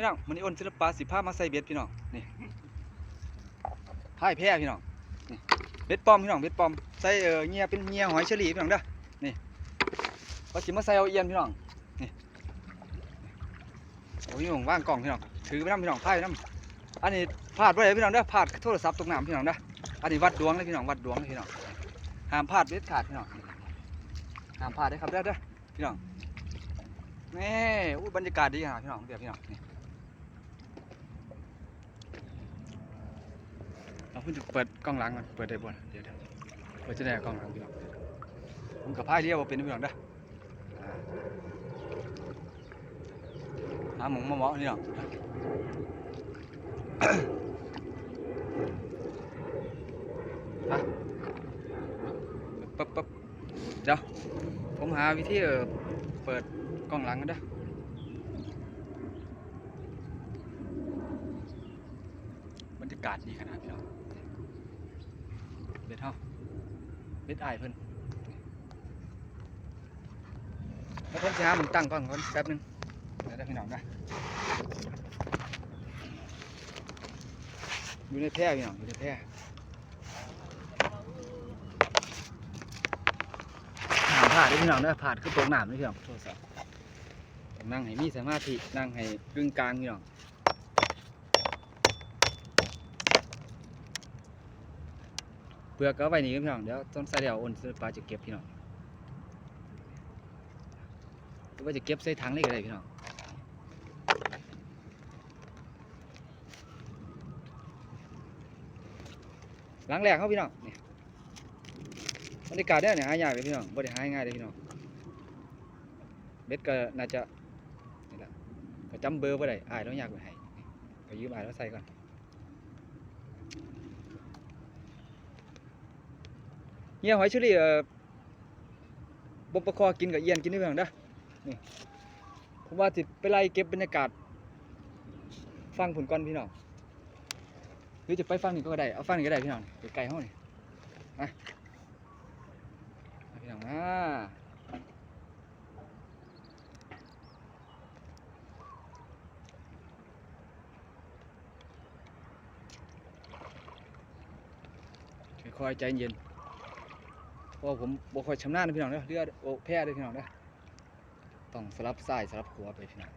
พี่น้องมันนี้อ้นศิลปะสิผ้ามาใส่เบ็ดพี่น้องนี่พายแพร่พี่น้องนี่เบ็ดปอมพี่น้องเบ็ดปอมใส่เออเงียเป็นเงียหอยเฉลี่พี่น้องเด้อนี่ก็สิมาใส่เอาเอียนพี่น้องนี่โอ้ยผมว่างกล่องพี่น้องถือไปน้ำพี่น้องพายไปน้ำอันนี้พลาดไว้เลยพี่น้องเด้อพลาดโทรศัพท์ตกน้ำพี่น้องเด้ออันนี้วัดดวงเลยพี่น้องวัดดวงเลยพี่น้องห้ามพลาดเด็ดขาดพี่น้องห้ามพลาดเด้ครับเด้อเด้อพี่น้องนี่อู้บรรยากาศดีขนาดพี่น้องเดี๋ยวพี่น้องนี่ เพิ่งจะเปิดกล้องหลังก่อนเปิดได้บ่นเดี๋ยวเดี๋ยวเปิดจะได้กล้องหลังพี่น้องผมกับพายเรียวบ่เป็นพี่น้องเด้ออ่าหาหมงมาเหมาะนี่น้องไปปั๊บปั๊บเดี๋ยวผมหาวิธีเปิดกล้องหลังกันเด้อบรรยากาศดีขนาดพี่น้องเบ็ดเฮา เบ็ดอายเพิ่นแล้วผมจะหามึงตั้งก่อนก่อนแป๊บนึงเดี๋ยวได้พี่น้องนะอยู่ในแพร่พี่น้องอยู่ในแพร่หามผ่าดด้พี่น้องเด้อผ่าดคือตกน้ำเด้อพี่น้องโทรศัพท์นั่งให้มีสมาธินั่งให้กึ่งกลางพี่น้อง เป ลือกก็ไว้นี่พี่น้องเดี๋ยวต้นใส่เดี๋ยวโอนซื้อปลาจะเก็บพี่น้องหรือว่าจะเก็บใส่ถังนี่ก็ได้พี่น้องหลังแรกเขาพี่น้องนี่บรรยากาศเนี่ยเนี่ยหายากเลยพี่น้องบ่ได้หาง่ายเลยพี่น้องเบ็ดก็น่าจะนี่แหละก็จำเบอร์บ่ได้อ้ายต้องอยากไปให้ก็ยืมอ้ายแล้วใส่ก่อน เงี้ยหอยเชอรี่บ่ประคอกินกับเอียนกินได้เพียงเด้อนี่ผมว่าสิดไปไล่เก็บบรรยากาศ ฟังผลก่อนพี่น้องหรือจะไปฟังนี่ก็ได้เอาฟังนี่ก็ได้พี่น้องไกลห้องนี่มามาพี่น้องมาคอยใจเย็น เพราะว่าผมบ่ค่อยชำนาญนะพี่น้องเด้อเรือโอ้แพ้เด้อพี่น้องเด้อต้องสลับซ้ายสลับขวาไปพี่น้อง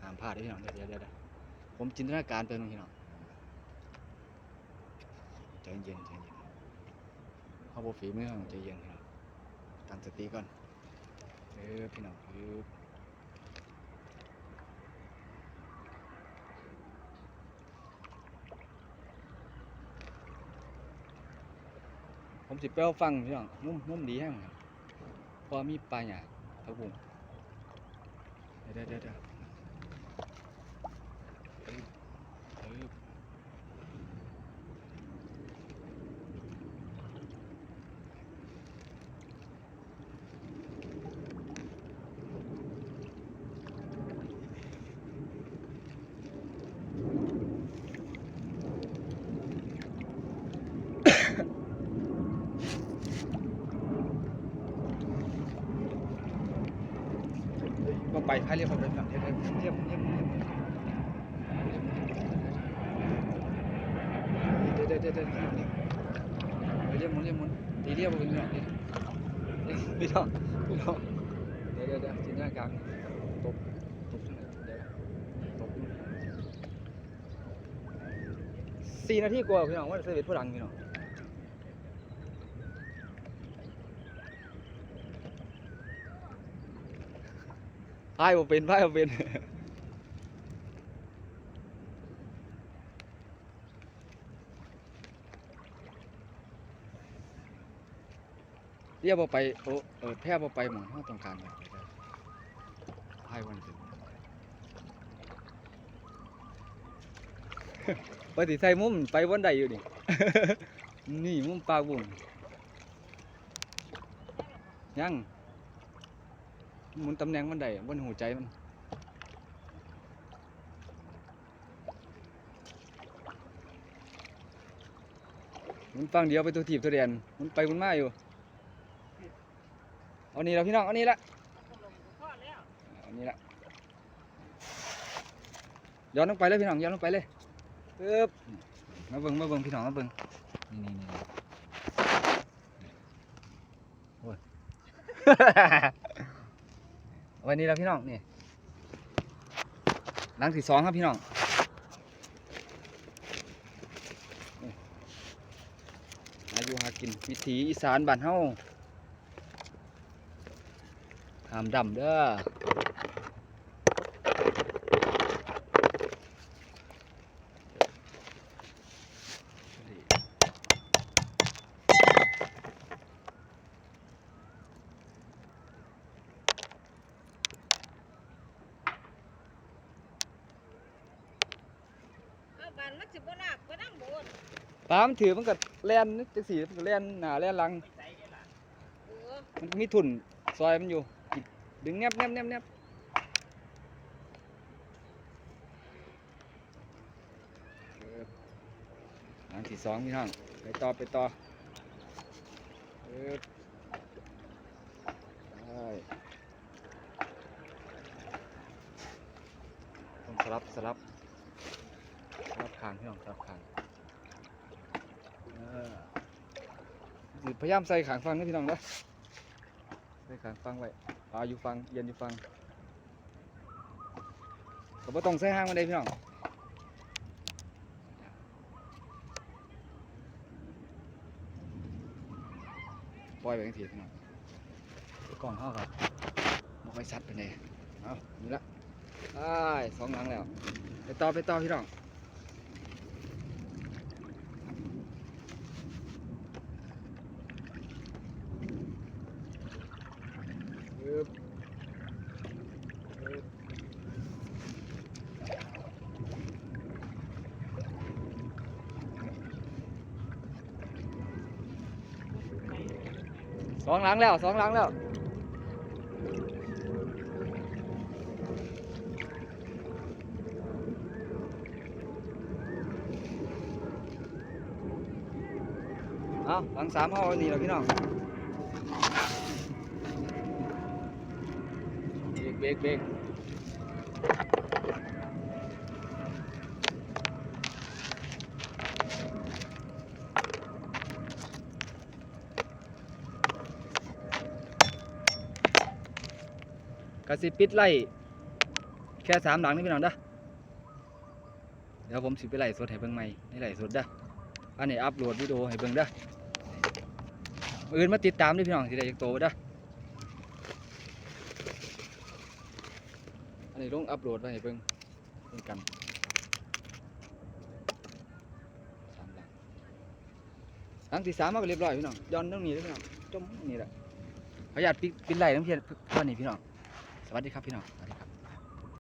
ห้ามพลาดเด้อพี่น้องเดี๋ยวเดี๋ยวเดี๋ยวผมจินตนาการไปนึงพี่น้องใจเย็นใจเย็นเขาบ่ฝีมือเขาใจเย็นพี่น้องตั้งสติก่อนเออพี่น้องเออ ผมสิไปเอาฟังพี่น้องมุมมุมดีแฮงเพอมีปลาหยาผักบุ้งเดี๋ยวเดี๋ยวเดี๋ยวเออเออมา ไปพายเรียบร้อยแล้วพี่องเดี๋ยวเดี๋ยวเรียบเรียบเรียบเดี๋ยวเดี๋ยวเดี๋ยวเดี๋ยวเรียบหมุนเรียบหมุนตีเรียบพี่น้องพี่น้องพี่น้องเดี๋ยวเดี๋ยวเดี๋ยวจินตนาการตบตบจังไหนเดี๋ยวตบสี่นาทีกว่าพี่น้องว่าเซอร์วิสผู้ดังพี่น้อง พายบ่เป็นพายบ่เป็นเรียกว่าไปโอ้เออแพร่ว่าไปหมองห้องต้องการแบบให้วันถึงไปติใส่มุมไปวันใดอยู่นี่ นี่มุมปากบุ่งยัง หมุนตำแหน่งวันใดบนหัวใจมันหมุนฟังเดียวไปตัวถีบตัวเดียนหมุนไปหมุนมาอยู่เอานี่ละพี่น้องเอานี่ละเอานี่ละย้อนลงไปเลยพี่น้องย้อนลงไปเลยปึ๊บมาเบิ่งมาเบิ่งพี่น้องมาเบิ่งนี่นี่นี่โอ้ย วันนี้เราพี่น้องนี่หลังที่สองครับพี่น้องอายุหากินวิถีอีสานบ้านเฮาหามดำเด้อ เอาบานมัน สิบ่ลากไปนั่งบนปลามนถือมันก็แล่นจังสีมันก็แล่นหน้าแล่นหลัง เออมันมีทุนซอยมันอยู่ดึงแนบแนบแนบแนบเอออันที่สองพี่น้องไปต่อไปต่อเออได้ต้องสลับสลับางพี่น้องสลับคางเออสิพยายามใส่ขางฟังนะพี่น้องนะใส่ขางฟังไว้ปลาอยู่ฟังเย็นอยู่ฟังก็บ่ต้องใส่ห้างมาได้พี่น้องปล่อยไปทังทีพี่น้องกล้องเข้าครับบ่ค่อยชัดไปไหนใดเอานี่ละได้สองหลังแล้ว ไปต่อไปต่อพี่น้อง องหลังแล้วสองหลังแล้วเอาหลังสามเอาอันนี้แล้วพี่น้องเบรกเบรกเบรก กระสิปิดไล่แค่สามหลังนี่พี่น้องเด้อเดี๋ยวผมสิไปไล่สดให้เบิ่งใหม่ในไล่สดเด้ออันนี้อัพโหลดวิดีโอให้เบิ่งเด้ออื่นมาติดตามด้วยพี่น้องสิได้จักโตเด้ออันนี้ลงอัพโหลดไว้ให้เบิ่งเบิ่งกันสามหลังหลังที่สามมาก็เรียบร้อยพี่น้องย้อนตรงนี้เลยพี่น้องจมนี่แหละขออนุญาตปิดปิดไล่น้ำเพียนตอนนี้พี่น้อง วัสดีครับพี่น้องสวัสดีครับ